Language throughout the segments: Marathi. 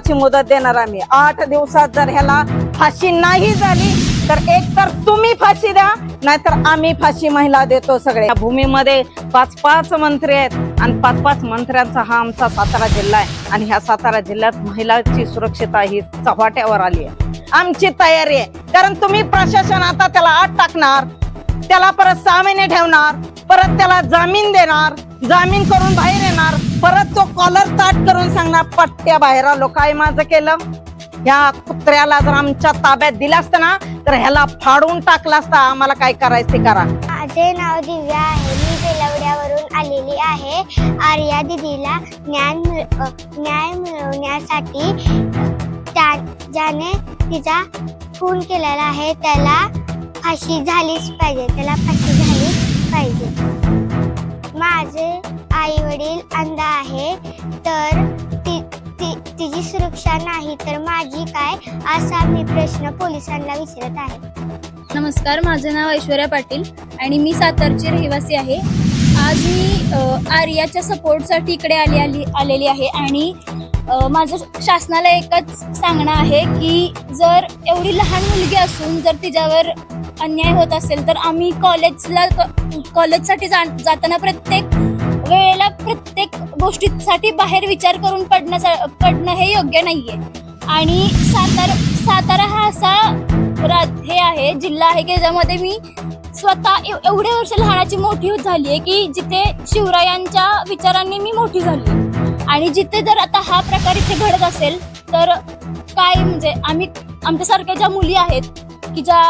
दिवसाची मुदत देणार आम्ही. आठ दिवसात जर ह्याला फाशी नाही झाली तर एक तर तुम्ही फाशी द्या नाहीतर आम्ही फाशी महिला देतो सगळे. या भूमीमध्ये पाच पाच मंत्री आहेत आणि पाच पाच मंत्र्यांचा हा आमचा सातारा जिल्हा आहे. आणि ह्या सातारा जिल्ह्यात महिलांची सुरक्षितता ही चव्हाट्यावर आली आहे. आमची तयारी आहे. कारण तुम्ही प्रशासन आता त्याला आत टाकणार त्याला परत सहा महिने ठेवणार परत त्याला जामीन देणार जामीन करून बाहेर येणार परत तो कॉलर ताट करून सांगणार पट्ट्या बाहेर आलो काय माझं केलं? ह्या कुत्र्याला जर आमच्या ताब्यात दिलं असतं ना तर ह्याला फाडून टाकलं असतं. आम्हाला काय करायचं ते करा. माझे नाव दिव्या आहे. मी बेलवड्यावरून आलेली आहे. आर्या दिदीला ज्ञान मिळ- न्याय मिळवण्यासाठी त्या- ज्याने तिचा खून केलेला आहे त्याला फाशी झालीच पाहिजे. त्याला फाशी झालीच पाहिजे. माझे आई वडील अंध आहे तर ती ती- तिची सुरक्षा नाही तर माझी काय? असा मी प्रश्न पोलिसांना विचारत आहे. नमस्कार माझं नाव ऐश्वर्या पाटील आणि मी सातारची रहिवासी आहे. आज मी आर्याच्या सपोर्टसाठी इकडे आली आली आलेली आहे आणि माझं शासनाला एकच सांगणं आहे की जर एवढी लहान मुलगी असून जर तिच्यावर अन्याय होत असेल तर आम्ही कॉलेजला कॉलेजसाठी जा जाताना प्रत्येक वेळेला प्रत्येक गोष्टीसाठी बाहेर विचार करून पडण्याचा पडणं हे योग्य नाही आहे आणि सातारा सातारा हा असा रा हे आहे जिल्हा आहे की ज्यामध्ये मी स्वतः एव- एवढे वर्ष लहानाची मोठी झाली आहे की जिथे शिवरायांच्या विचारांनी मी मोठी झाली आणि जिथे जर आता हा प्रकार इथे घडत असेल तर काय म्हणजे आम्ही आमच्यासारख्या ज्या मुली आहेत की ज्या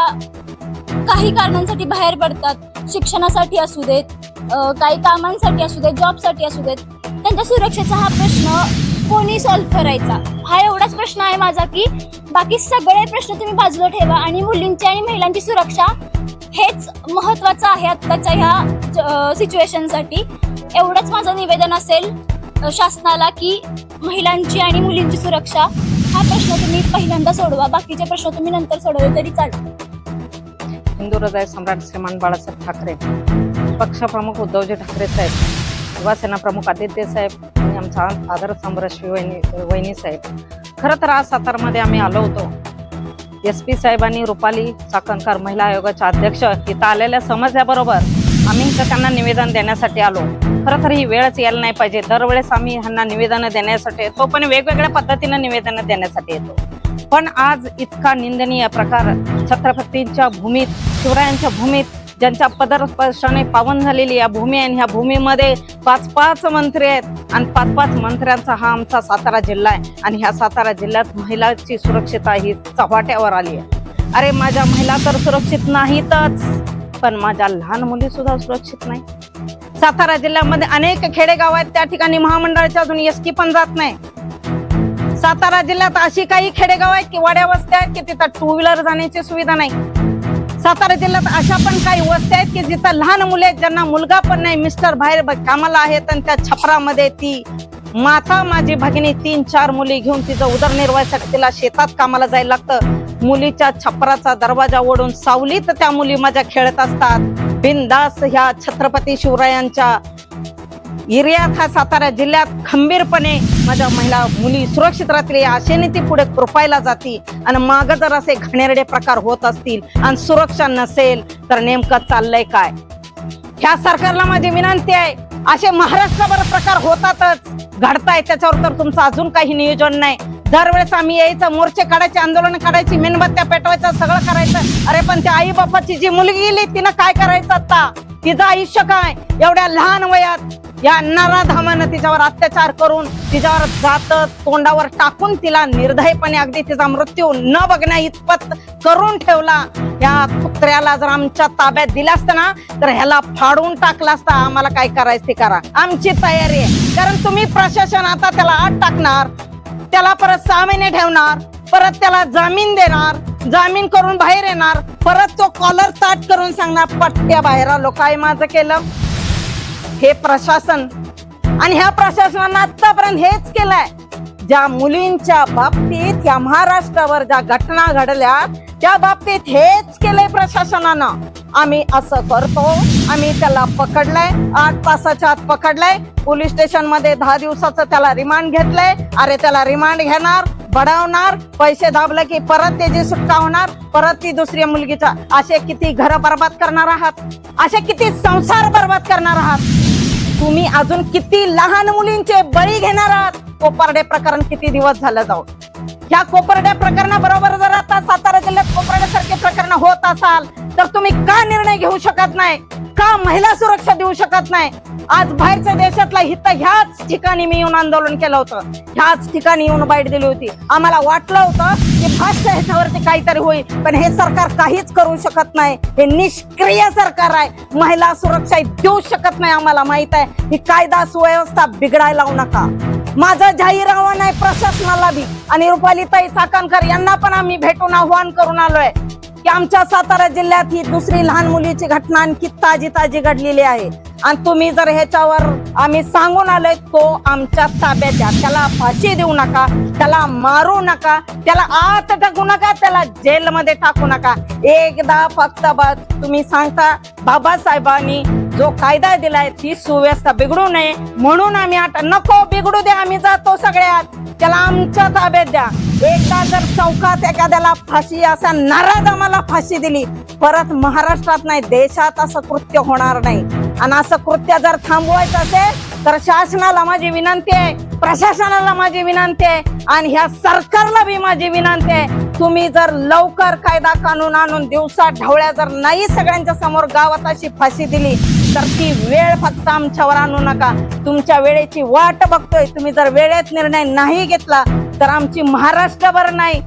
काही कारणांसाठी बाहेर पडतात शिक्षणासाठी असू देत काही कामांसाठी असू देत जॉबसाठी असू देत त्यांच्या सुरक्षेचा हा प्रश्न कोणी सॉल्व्ह करायचा? हा एवढाच प्रश्न आहे माझा की बाकी सगळे प्रश्न तुम्ही बाजूला ठेवा आणि मुलींची आणि महिलांची सुरक्षा हेच महत्वाचं आहे आत्ताच्या ह्या सिच्युएशनसाठी एवढंच माझं निवेदन असेल शासनाला की महिलांची आणि मुलींची सुरक्षा हा प्रश्न तुम्ही पहिल्यांदा सोडवा बाकीचे प्रश्न तुम्ही नंतर सोडवले तरी चालेल. हिंदू हृदय सम्राट श्रीमान बाळासाहेब ठाकरे. पक्षप्रमुख उद्धवजी ठाकरे साहेब युवासेना प्रमुख आदित्य साहेब आणि आमचा आदर समरश्वी वहिनी वहिनी साहेब. खरं तर आज सातारमध्ये आम्ही आलो होतो. एस पी साहेबांनी रुपाली चाकणकर महिला आयोगाच्या अध्यक्ष इथं आलेल्या समस्याबरोबर आम्ही इथं त्यांना निवेदन देण्यासाठी आलो. खरं तर ही वेळच यायला नाही पाहिजे. दरवेळेस आम्ही ह्यांना निवेदनं देण्यासाठी येतो पण वेगवेगळ्या पद्धतीनं निवेदनं देण्यासाठी येतो. पण आज इतका निंदनीय प्रकार छत्रपतींच्या भूमीत शिवरायांच्या भूमीत ज्यांच्या पदरस्पर्शाने पावन झालेली या भूमी आहे आणि ह्या भूमीमध्ये पाच पाच मंत्री आहेत. आणि पाच पाच मंत्र्यांचा हा आमचा सातारा जिल्हा आहे. आणि ह्या सातारा जिल्ह्यात महिलांची सुरक्षितता ही चव्हाट्यावर आली आहे. अरे माझ्या महिला तर सुरक्षित नाहीतच. पण माझ्या लहान मुली सुद्धा सुरक्षित नाही. सातारा जिल्ह्यामध्ये अनेक खेडेगाव आहेत. त्या ठिकाणी महामंडळाच्या अजून एस पण जात नाही. सातारा जिल्ह्यात अशी काही खेडेगाव आहेत की वाड्या वस्त्या आहेत की तिथं टू व्हीलर जाण्याची सुविधा नाही. सातारा जिल्ह्यात अशा पण काही वस्त्या आहेत की जिथं लहान मुले आहेत ज्यांना मुलगा पण नाही मिस्टर बाहेर कामाला आहेत आणि त्या छपरामध्ये ती माता माझी भगिनी तीन चार मुली घेऊन तिचं उदरनिर्वाहासाठी तिला शेतात कामाला जायला लागतं. मुलीच्या छपराचा दरवाजा ओढून सावलीत त्या मुली माझ्या खेळत असतात. बिनदास ह्या छत्रपती शिवरायांच्या इर्यात हा सातारा जिल्ह्यात खंबीरपणे माझ्या महिला मुली सुरक्षित राहतील या आशेने ती पुढे कृपायला जाती आणि माग जर असे घाणेरडे प्रकार होत असतील आणि सुरक्षा नसेल तर नेमकं चाललंय काय? ह्या सरकारला माझी विनंती आहे असे महाराष्ट्रभर प्रकार होतातच घडताय त्याच्यावर तर तुमचं अजून काही नियोजन नाही. दरवेळेस आम्ही यायचं मोर्चे काढायचे आंदोलन काढायची मेणबत्त्या पेटवायचं सगळं करायचं. अरे पण त्या आई बापाची जी मुलगी गेली तिनं काय करायचं आता? तिचं आयुष्य काय? एवढ्या लहान वयात या नराधामानं तिच्यावर अत्याचार करून तिच्यावर जात तोंडावर टाकून तिला निर्दयपणे अगदी तिचा मृत्यू न बघण्या इतपत करून ठेवला. या कुत्र्याला जर आमच्या ताब्यात दिला असता ना तर ह्याला फाडून टाकला असता. आम्हाला काय करायचं ते करा. आमची तयारी आहे. कारण तुम्ही प्रशासन आता त्याला आत टाकणार त्याला परत सहा महिने ठेवणार परत त्याला जामीन देणार जामीन करून बाहेर येणार परत तो कॉलर ताट करून सांगणार पट्ट्या बाहेर लोक काय माझं केलं? हे प्रशासन. आणि ह्या प्रशासनानं आतापर्यंत हेच केलंय. ज्या मुलींच्या बाबतीत या महाराष्ट्रावर ज्या घटना घडल्या त्या बाबतीत हेच केलंय प्रशासनानं. आम्ही असं करतो. आम्ही त्याला पकडलंय. आठ तासाच्या आत पकडलंय. पोलीस स्टेशनमध्ये दहा दिवसाचं त्याला रिमांड घेतलंय. अरे त्याला रिमांड घेणार. बडावणार पैसे दाबले की परत त्याची सुटका होणार परत ती दुसऱ्या मुलगीचा. असे किती घर बर्बाद करणार आहात? असे किती संसार बर्बाद करणार आहात? तुम्ही अजून किती लहान मुलींचे बळी घेणार आहात? कोपर्डे प्रकरण किती दिवस झालं जाऊन ह्या कोपर्ड्या प्रकरणाबरोबर जर आता सातारा जिल्ह्यात कोपर्ड्यासारखे प्रकरण होत असाल तर तुम्ही का निर्णय घेऊ शकत नाही? का महिला सुरक्षा देऊ शकत नाही? आज बाहेरच्या देशातला हित ह्याच ठिकाणी मी येऊन आंदोलन केलं होतं. ह्याच ठिकाणी येऊन बाईट दिली होती. आम्हाला वाटलं होतं की फास्टच्या ह्याच्यावरती काहीतरी होईल पण हे सरकार काहीच करू शकत नाही. हे निष्क्रिय सरकार आहे. महिला सुरक्षा देऊ शकत नाही आम्हाला माहीत आहे. ही कायदा सुव्यवस्था बिघडायला लावू नका. माझं जाहीर आव्हान आहे प्रशासनाला बी. आणि रुपालीताई चाकणकर यांना पण आम्ही भेटून आव्हान करून आलोय. की आमच्या सातारा जिल्ह्यात ही दुसरी लहान मुलीची घटना आणखी ताजी ताजी घडलेली आहे. आणि तुम्ही जर ह्याच्यावर आम्ही सांगून आलोय तो आमच्या ताब्यात द्या त्याला फाशी देऊ नका त्याला मारू नका त्याला आत टाकू नका त्याला जेलमध्ये टाकू नका. एकदा फक्त बस तुम्ही सांगता बाबासाहेबांनी जो कायदा दिलाय ती सुव्यवस्था बिघडू नये. म्हणून आम्ही आता नको बिघडू दे आम्ही जातो सगळ्यात. त्याला आमच्या ताब्यात द्या. एकदा जर चौकात एखाद्याला फाशी असा नाराज आम्हाला फाशी दिली परत महाराष्ट्रात नाही देशात असं कृत्य होणार नाही. आणि असं कृत्य जर थांबवायचं असेल तर शासनाला माझी विनंती आहे प्रशासनाला माझी विनंती आहे आणि ह्या सरकारला बी माझी विनंती आहे तुम्ही जर लवकर कायदा कानून आणून दिवसा ढवळ्या जर नाही सगळ्यांच्या समोर गावात अशी फाशी दिली तर ती वेळ फक्त आमच्यावर आणू नका. तुमच्या वेळेची वाट बघतोय. तुम्ही जर वेळेत निर्णय नाही घेतला तर आमची महाराष्ट्रभर नाही.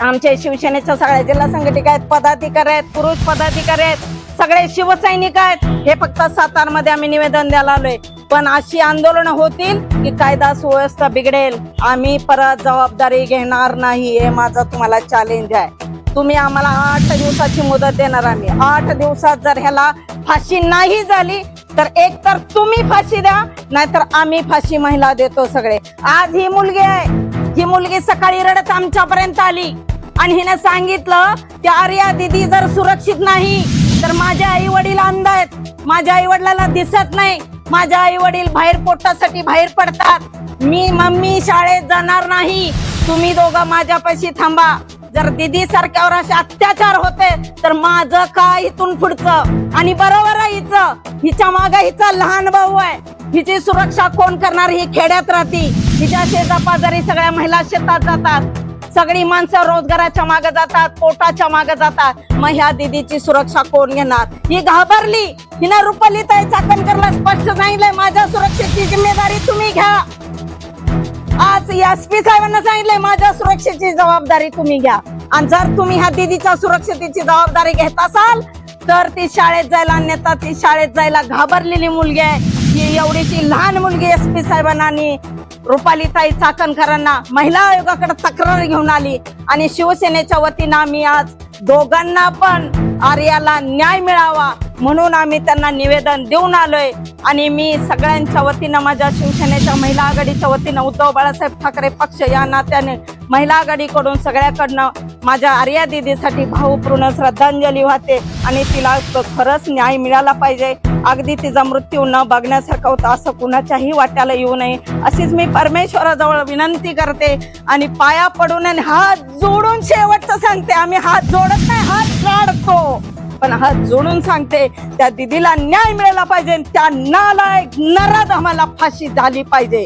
आमच्या शिवसेनेच्या सगळ्या जिल्हा संघटिक आहेत पदाधिकारी आहेत पुरुष पदाधिकारी आहेत सगळे शिवसैनिक आहेत. हे फक्त सातारमध्ये आम्ही निवेदन द्यायला आलोय. पण अशी आंदोलन होतील की कायदा सुव्यवस्था बिघडेल. आम्ही परत जबाबदारी घेणार नाही. हे माझं तुम्हाला चॅलेंज आहे. तुम्ही आम्हाला आठ दिवसाची मुदत देणार आम्ही. आठ दिवसात जर ह्याला फाशी नाही झाली तर एक तर तुम्ही फाशी द्या नाहीतर आम्ही फाशी महिला देतो सगळे. आज ही मुलगी आहे. ही मुलगी सकाळी रडत आमच्यापर्यंत आली. आणि हिने सांगितलं की आर्या दिदी जर सुरक्षित नाही तर माझे आई वडील अंध आहेत. माझ्या आई वडिलांना दिसत नाही. माझ्या आई वडील बाहेर पोटासाठी बाहेर पडतात. मी मम्मी शाळेत जाणार नाही. तुम्ही दोघं माझ्यापाशी थांबा. जर दिदी सारख्यावर असे अत्याचार होते तर माझं काय इथून पुढचं? आणि बरोबर आहे हिचं. हिच्या माग हिचा लहान भाऊ आहे. हिची सुरक्षा कोण करणार ही खेड्यात राहती. हिच्या शेजापाजारी सगळ्या महिला शेतात जातात. सगळी माणसं रोजगाराच्या मागे जातात पोटाच्या मागे जातात. मग ह्या दिदीची सुरक्षा कोण घेणार? ही घाबरली. हिनं रुपली ताई चाकणकरला स्पष्ट सांगितलंय माझ्या सुरक्षेची जिम्मेदारी तुम्ही घ्या. आज एस पी साहेबांना सांगितलंय माझ्या सुरक्षेची जबाबदारी तुम्ही घ्या. आणि जर तुम्ही ह्या दिदीच्या सुरक्षतेची जबाबदारी घेत असाल तर ती शाळेत जायला अन्यथा ती शाळेत जायला घाबरलेली मुलगी आहे. ही एवढीशी लहान मुलगी एस पी साहेबांना आणि रुपालीताई चाकणकरांना महिला आयोगाकडे तक्रार घेऊन आली. आणि शिवसेनेच्या वतीनं आम्ही आज दोघांना पण आर्याला न्याय मिळावा. म्हणून आम्ही त्यांना निवेदन देऊन आलोय. आणि मी सगळ्यांच्या वतीनं माझ्या शिवसेनेच्या महिला आघाडीच्या वतीनं उद्धव बाळासाहेब ठाकरे पक्ष या नात्याने महिला आघाडीकडून सगळ्याकडनं माझ्या आर्या दिदीसाठी भावपूर्ण श्रद्धांजली वाहते आणि तिला खरंच न्याय मिळाला पाहिजे. अगदी तिचा मृत्यू न बघण्यासारखा होता असं कुणाच्याही वाट्याला येऊ नये. अशीच मी परमेश्वराजवळ विनंती करते आणि पाया पडून आणि हात जोडून शेवटचं सांगते आम्ही हात जोडत नाही हात काढतो पण हात जोडून सांगते त्या दिदीला न्याय मिळाला पाहिजे त्या नालायक नराध आम्हाला फाशी झाली पाहिजे.